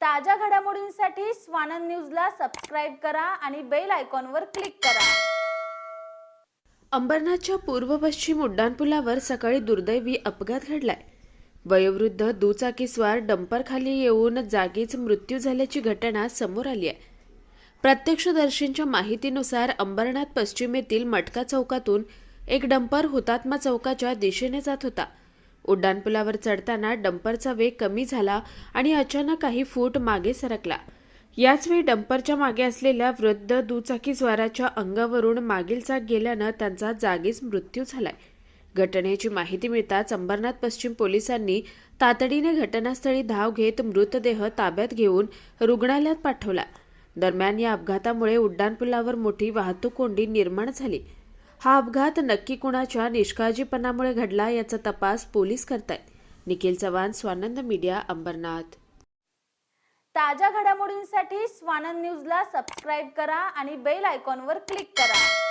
ताज्या घडामोडींसाठी स्वानंद न्यूजला सबस्क्राईब करा आणि बेल आयकॉनवर क्लिक करा. अंबरनाथच्या पूर्व पश्चिम उड्डाणपुलावर सकाळी दुर्दैवी अपघात घडलाय. वयोवृद्ध दुचाकीस्वार डंपरखाली येऊन जागीच मृत्यू झाल्याची घटना समोर आली आहे. प्रत्यक्षदर्शींच्या माहितीनुसार अंबरनाथ पश्चिमेतील मटका चौकातून एक डंपर हुतात्मा चौकाच्या दिशेने जात होता. उड्डाणपुलावर चढताना डंपरचा वेग कमी झाला आणि अचानक काही फूट मागे सरकला. याचवेळी डंपरच्या मागे असलेल्या वृद्ध दुचाकीस्वाराच्या अंगावरून मागील चाक गेल्यानं त्यांचा जागीच मृत्यू झालाय. घटनेची माहिती मिळताच अंबरनाथ पश्चिम पोलिसांनी तातडीने घटनास्थळी धाव घेत मृतदेह ताब्यात घेऊन रुग्णालयात पाठवला. दरम्यान या अपघातामुळे उड्डाणपुलावर मोठी वाहतूक कोंडी निर्माण झाली. हा अपघात नक्की कुणाच्या निष्काळजीपणामुळे घडला याचा तपास पोलीस करतायत. निखिल चव्हाण स्वानंद मीडिया अंबरनाथ. ताज्या घडामोडींसाठी स्वानंद न्यूजला सबस्क्राईब करा आणि बेल आयकॉनवर क्लिक करा.